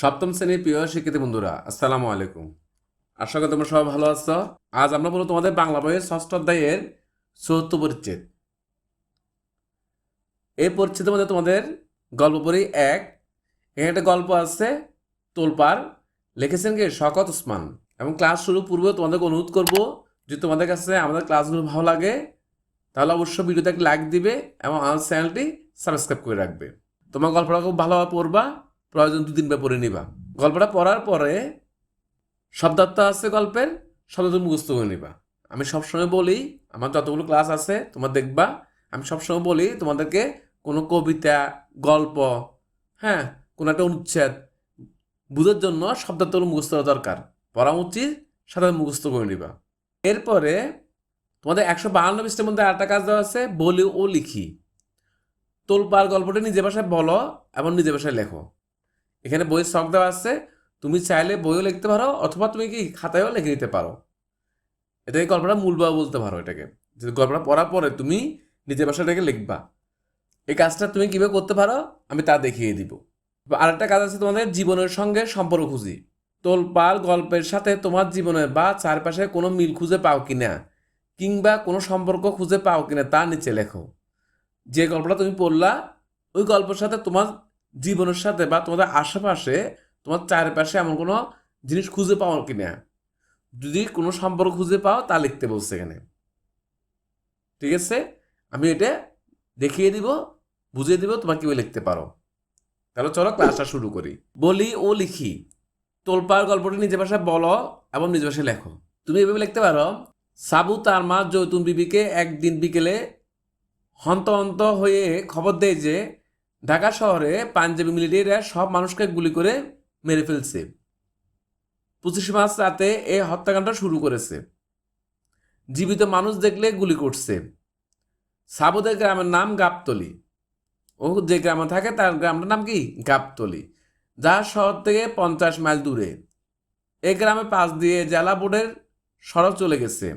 সপ্তম শ্রেণির প্রিয় শিক্ষিত বন্ধুরা, আসসালামু আলাইকুম। আশা করি তোমরা সবাই ভালো আছো। আজ আমরা বলব তোমাদের বাংলা বইয়ের ষষ্ঠ অধ্যায়ের চতুর্থ পরিচ্ছেদ। এই পরিচ্ছেদের মধ্যে তোমাদের গল্প বই এক। এখানে একটা গল্প আছে তোলপার লিখেছেন কি? শকত ওসমান এবং ক্লাস শুরু পূর্বে তোমাদেরকে অনুরোধ করব, যদি তোমাদের কাছে আমাদের ক্লাসগুলো ভালো লাগে, তাহলে অবশ্যই ভিডিওতে একটা লাইক দিবে এবং আমার চ্যানেলটি সাবস্ক্রাইব করে রাখবে। তোমার গল্পটা খুব ভালোভাবে পড়বা। প্রয়োজন দু তিনবার পড়ে নিবা। গল্পটা পড়ার পরে শব্দার্থ আছে গল্পের শব্দ মুখস্থ করে নিবা। আমি সবসময় বলি, আমার যতগুলো ক্লাস আছে, তোমার দেখবা, আমি সবসময় বলি, তোমাদেরকে কোনো কবিতা, গল্প হ্যাঁ কোনো একটা অনুচ্ছেদ বুঝার জন্য শব্দার্থগুলো মুখস্থ করা দরকার। পড়া উচিত, সাধারণ মুখস্থ করে নিবা। এরপরে তোমাদের একশো বাহান্ন পৃষ্ঠের মধ্যে আরেকটা কাজ দেওয়া আছে, বলি ও লিখি। তোলপার গল্পটা নিজের ভাষায় বলো এবং নিজের ভাষায় লেখো। এখানে বইয়ের শখ দেওয়া আছে, তুমি চাইলে বইও লিখতে পারো অথবা তুমি কি খাতায়ও লিখে নিতে পারো। এটাকে গল্পটা মূলবাও বলতে পারো এটাকে, যে গল্পটা পড়ার পরে তুমি নিজের ভাষাটাকে লিখবা। এই কাজটা তুমি কীভাবে করতে পারো আমি তা দেখিয়ে দিব। আরেকটা কাজ আছে তোমাদের জীবনের সঙ্গে সম্পর্ক খুঁজি। তোলপাল গল্পের সাথে তোমার জীবনের বা চারপাশে কোনো মিল খুঁজে পাও কিনা, কিংবা কোনো সম্পর্ক খুঁজে পাও কিনা তা নিচে লেখো। যে গল্পটা তুমি পড়লা, ওই গল্পের সাথে তোমার জীবনের সাথে বা তোমাদের আশেপাশে তোমার চারপাশে এমন কোনো জিনিস খুঁজে পাও কিনা? যদি কোনো সম্পর্ক খুঁজে পাও, তা লিখতে বলছে এখানে। ঠিক আছে? আমি এটা দেখিয়ে দিব, বুঝিয়ে দিব, তোমার কীভাবে লিখতে পারো। তাহলে চলো ক্লাসটা শুরু করি। বলি ও লিখি। তোলপার গল্পটি নিজের ভাষায় বলো এবং নিজের ভাষায় লেখো। তুমি এভাবে লিখতে পারো, সাবু তার মা জৈতুন বিবিকে একদিন বিকেলে হন্ত হয়ে খবর দেয় যে ঢাকা শহরে পাঞ্জাবি মিলিটারিরা সব মানুষকে গুলি করে মেরে ফেলছে। পঁচিশে মার্চ রাতে এই হত্যাকাণ্ড শুরু করেছে। জীবিত মানুষ দেখলে গুলি করছে। সাবুদের গ্রামের নাম গাবতলি। ও যে গ্রামে থাকে তার গ্রামটার নাম কি? গাবতলি। যা শহর থেকে পঞ্চাশ মাইল দূরে। এই গ্রামে পাশ দিয়ে জেলা বোর্ডের সড়ক চলে গেছে।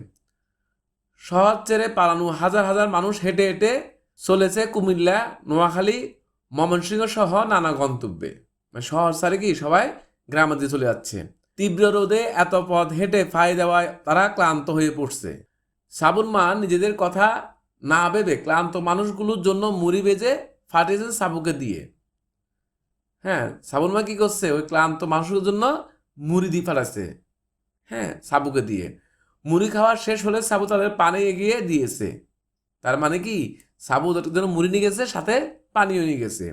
শহর ছেড়ে পালানো হাজার হাজার মানুষ হেঁটে হেঁটে চলেছে কুমিল্লা, নোয়াখালী ময়মনসিংহ সহ নানা গন্তব্যে। মানে শহর সারে কি সবাই গ্রামে দিয়ে চলে যাচ্ছে। তীব্র রোদে এত পথ হেঁটে ফাই দেওয়ায় তারা ক্লান্ত হয়ে পড়ছে। সাবুন মা নিজেদের কথা না ভেবে ক্লান্ত মানুষগুলোর জন্য মুড়ি বেজে ফাটিয়েছেন সাবুকে দিয়ে। হ্যাঁ সাবুন মা কি করছে? ওই ক্লান্ত মানুষের জন্য মুড়ি দিয়ে ফাটাচ্ছে। হ্যাঁ সাবুকে দিয়ে। মুড়ি খাওয়া শেষ হলে সাবু তাদের পানি এগিয়ে দিয়েছে। তার মানে কি? সাবু তাদের মুড়ি নিয়ে গেছে, সাথে পানিও নিয়ে গেছে।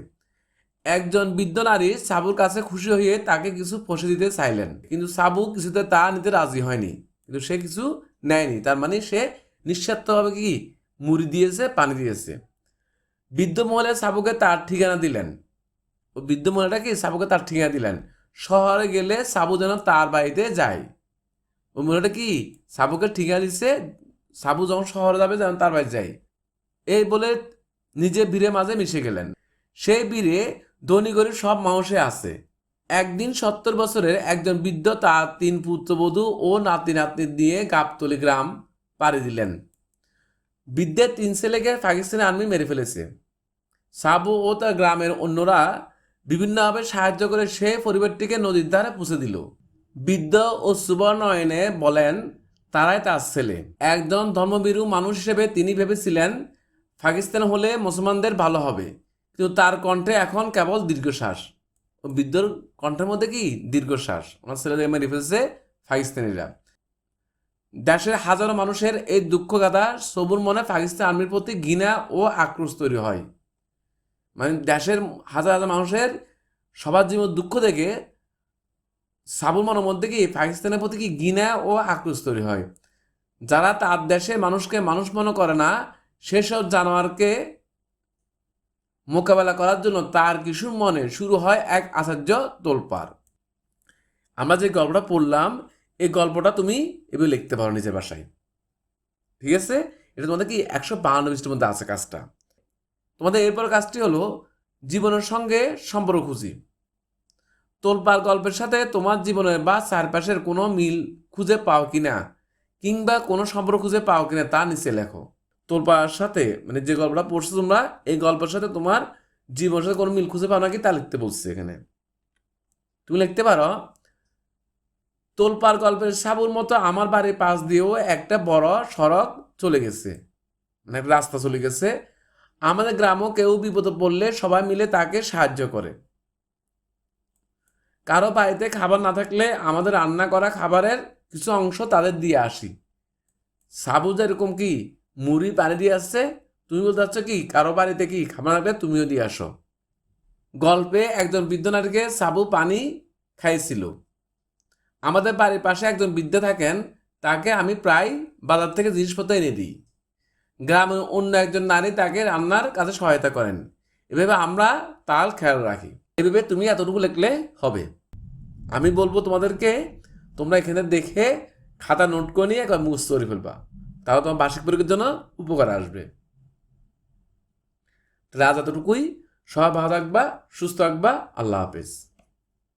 একজন বৃদ্ধ নারী সাবুর কাছে খুশি হয়ে তাকে কিছু ফসে দিতে চাইলেন। কিন্তু সাবু কিছুতে তা নিতে রাজি হয়নি। কিন্তু সে কিছু নেয়নি। তার মানে সে নিঃস্বার্থভাবে কি মুড়ি দিয়েছে, পানি দিয়েছে। বৃদ্ধ মহলে সাবুকে তার ঠিকানা দিলেন। ও বৃদ্ধ মহিলাটা কি? সাবুকে তার ঠিকানা দিলেন। শহরে গেলে সাবু যেন তার বাড়িতে যায়। ওই মহিলাটা কি? সাবুকে ঠিকানা দিচ্ছে সাবু যখন শহরে যাবে, যেন তার বাড়ি যায়। এই বলে নিজে বীরের মাঝে মিশে গেলেন। সেই বীরে ধনী গরিব সব মানুষে আছে। একদিন সত্তর বছরের একজন বৃদ্ধ তার তিন পুত্রবধূ ও নাতি নাতনি দিয়ে গাবতলি গ্রাম পাড়ি দিলেন। বৃদ্ধের তিন ছেলেকে পাকিস্তানি আর্মি মেরে ফেলেছে। সাবু ও তার গ্রামের অন্যরা বিভিন্নভাবে সাহায্য করে সে পরিবারটিকে নদীর ধারে পুষে দিল। বৃদ্ধ ও সুবর্ণয়নে বলেন, তারাই তার ছেলে। একজন ধর্মবীরু মানুষ হিসেবে তিনি ভেবেছিলেন পাকিস্তান হলে মুসলমানদের ভালো হবে। কিন্তু তার কণ্ঠে এখন কেবল দীর্ঘশ্বাস। ও বৃদ্ধর কণ্ঠের মধ্যে কি দীর্ঘশ্বাস? ওনার ছেলেদের মেরে ফেলছে পাকিস্তানিরা। দেশের হাজারো মানুষের এই দুঃখ গাথা সবুর মনে পাকিস্তান আর্মির প্রতি ঘৃণা ও আক্রোশ তৈরি হয়। মানে দেশের হাজার হাজার মানুষের সবার জীবন দুঃখ দেখে সাবুর মনের মধ্যে কি পাকিস্তানের প্রতি কি ঘৃণা ও আক্রোশ তৈরি হয়? যারা তার দেশে মানুষকে মানুষ মনে করে না সেসব জানোয়ারকে মোকাবেলা করার জন্য তার কিশোর মনে শুরু হয় এক আচার্য তোলপার আমরা যে গল্পটা পড়লাম, এই গল্পটা তুমি এভাবে লিখতে পারো নিজের বাসায়। ঠিক আছে? এটা তোমাদের কি একশো বাহান্ন পৃষ্ঠের মধ্যে আছে কাজটা? তোমাদের এরপর কাজটি হলো জীবনের সঙ্গে সম্পর্ক খুঁজি। তোলপার গল্পের সাথে তোমার জীবনের বা চারপাশের কোনো মিল খুঁজে পাও কিনা, কিংবা কোনো সম্পর্ক খুঁজে পাও কিনা তা নিচে লেখো। তোলপার সাথে মানে যে গল্পটা পড়ছো তোমরা, এই গল্পের সাথে তোমার জীবনের সাথে কোনো মিল খুঁজে পাও নাকি তা লিখতে বলছে এখানে। তুমি লিখতে পারো তোলপার গল্পের সাবুর মতো আমার বাড়ির পাশ দিয়েও একটা বড় সড়ক চলে গেছে মানে রাস্তা চলে গেছে। আমাদের গ্রামও কেউ বিপদে পড়লে সবাই মিলে তাকে সাহায্য করে। কারও বাড়িতে খাবার না থাকলে আমাদের রান্না করা খাবারের কিছু অংশ তাদের দিয়ে আসি। সাবু যেরকম কি মুড়ি পানি দিয়ে আসছে, তুমি বলতে চাচ্ছ কি, কারও বাড়িতে কি খাবার থাকলে তুমিও দিয়ে আসো। গল্পে একজন বৃদ্ধ নারীকে সাবু পানি খাইছিল। আমাদের বাড়ির পাশে একজন বৃদ্ধ থাকেন, তাকে আমি প্রায় বাজার থেকে জিনিসপত্র এনে দিই। গ্রামের অন্য একজন নারী তাকে রান্নার কাজে সহায়তা করেন। এভাবে আমরা তাল খেয়াল রাখি। এভাবে তুমি এতটুকু লিখলে হবে। আমি বলব তোমাদেরকে, তোমরা এখানে দেখে খাতা নোট করে নিয়ে একবার মুখস্থ করে ফেলবা। তাহলে তোমার বার্ষিক পরীক্ষার জন্য উপকার আসবে। তাহলে আজ এতটুকুই। সবাই ভালো থাকবা, সুস্থ থাকবা। আল্লাহ হাফেজ।